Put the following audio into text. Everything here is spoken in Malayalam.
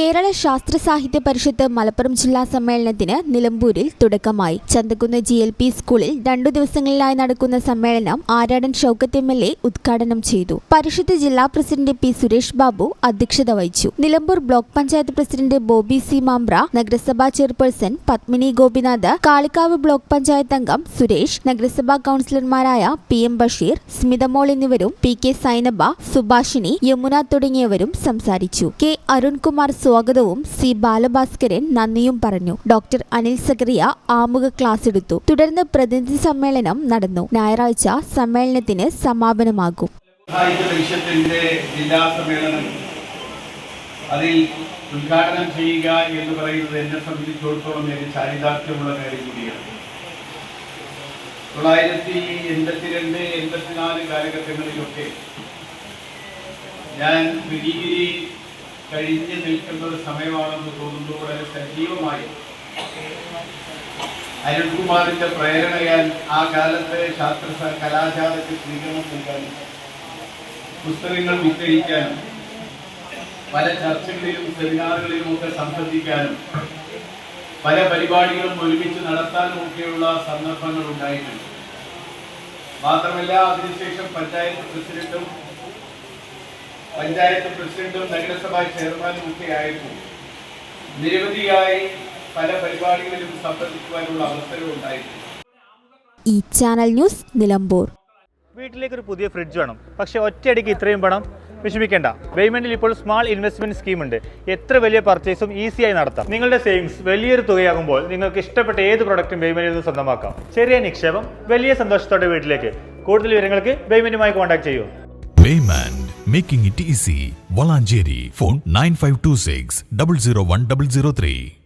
കേരള ശാസ്ത്ര സാഹിത്യ പരിഷത്ത് മലപ്പുറം ജില്ലാ സമ്മേളനത്തിന് നിലമ്പൂരിൽ തുടക്കമായി. ചന്തക്കുന്ന് ജി എൽ പി സ്കൂളിൽ രണ്ടു ദിവസങ്ങളിലായി നടക്കുന്ന സമ്മേളനം Aryadan Shoukath M L A ഉദ്ഘാടനം ചെയ്തു. പരിഷത്ത് ജില്ലാ പ്രസിഡന്റ് പി സുരേഷ് ബാബു അധ്യക്ഷത വഹിച്ചു. Nilambur block panchayat president Bobby C Mambra നഗരസഭാ ചെയർപേഴ്സൺ പത്മിനി ഗോപിനാഥ് കാളിക്കാവ് ബ്ലോക്ക് പഞ്ചായത്ത് അംഗം സുരേഷ് നഗരസഭാ കൌൺസിലർമാരായ പി എം ബഷീർ സ്മിതമോൾ എന്നിവരും പി കെ സൈനബ സുഭാഷിണി യമുന തുടങ്ങിയവരും സംസാരിച്ചു. കെ അരുൺകുമാർ സ്വാഗതവും സി ബാലഭാസ്കരൻ നന്ദിയും പറഞ്ഞു. ഡോക്ടർ അനിൽ സക്കറിയ ആമുഖ ക്ലാസ് എടുത്തു. തുടർന്ന് പ്രതിനിധി സമ്മേളനം നടന്നു. ഞായറാഴ്ച സമ്മേളനത്തിന് സമാപനമാകും. ജില്ലാ സമ്മേളനം അതിൽ ഉദ്ഘാടനം ചെയ്യുക എന്ന് പറയുന്നത് എന്നെ സംബന്ധിച്ചിടത്തോളം എനിക്ക് ചാരിതാർത്ഥ്യമുള്ള കാര്യം കൂടിയാണ്. തൊള്ളായിരത്തി എൺപത്തിരണ്ട് എൺപത്തിനാല് കാലഘട്ടങ്ങളിലൊക്കെ ഞാൻ ഡിഗ്രി കഴിഞ്ഞ് നിൽക്കുന്ന സമയമാണെന്ന് തോന്നുന്നു. വളരെ സജീവമായി. അരുൺകുമാറിന്റെ പ്രേരണയാൽ ആ കാലത്തെ ശാസ്ത്ര കലാശാലയ്ക്ക് സ്വീകരണം നൽകാനും പുസ്തകങ്ങൾ വിറ്റഴിക്കാനും പല ചർച്ചകളിലും സെമിനാറുകളിലും ഒക്കെ സംബന്ധിക്കാനും പല പരിപാടികളും ഒരുമിച്ച് നടത്താനും ഒക്കെയുള്ള സന്ദർഭങ്ങൾ ഉണ്ടായിട്ടുണ്ട് മാത്രമല്ല അതിനുശേഷം പഞ്ചായത്ത് പ്രസിഡന്റും പഞ്ചായത്ത് പ്രസിഡന്റും നഗരസഭാ ചെയർമാനും ഒക്കെ ആയപ്പോൾ നിരവധിയായി പല പരിപാടികളിലും സംബന്ധിക്കുവാനുള്ള അവസരം ഉണ്ടായിട്ടുണ്ട്. ഈ ചാനൽ ന്യൂസ് നിലമ്പൂർ. വീട്ടിലേക്ക് ഒരു പുതിയ ഫ്രിഡ്ജ് വേണം. പക്ഷേ ഒറ്റയടിക്ക് ഇത്രയും പണം വിഷമിക്കേണ്ട. പേയ്മെന്റിൽ ഇപ്പോൾ സ്മാൾ ഇൻവെസ്റ്റ്മെന്റ് സ്കീം ഉണ്ട് എത്ര വലിയ പർച്ചേസും ഈസിയായി നടത്താം. നിങ്ങളുടെ സേവിങ്സ് വലിയൊരു തുകയാകുമ്പോൾ നിങ്ങൾക്ക് ഇഷ്ടപ്പെട്ട ഏത് പ്രൊഡക്റ്റും പേയ്മെന്റിൽ നിന്ന് സ്വന്തമാക്കാം. ചെറിയ നിക്ഷേപം വലിയ സന്തോഷത്തോടെ വീട്ടിലേക്ക്. കൂടുതൽ വിവരങ്ങൾക്ക് പേയ്മെന്റുമായി കോൺടാക്ട് ചെയ്യൂ. Paymand, making it easy. Valanjeri, phone 9526 001 003.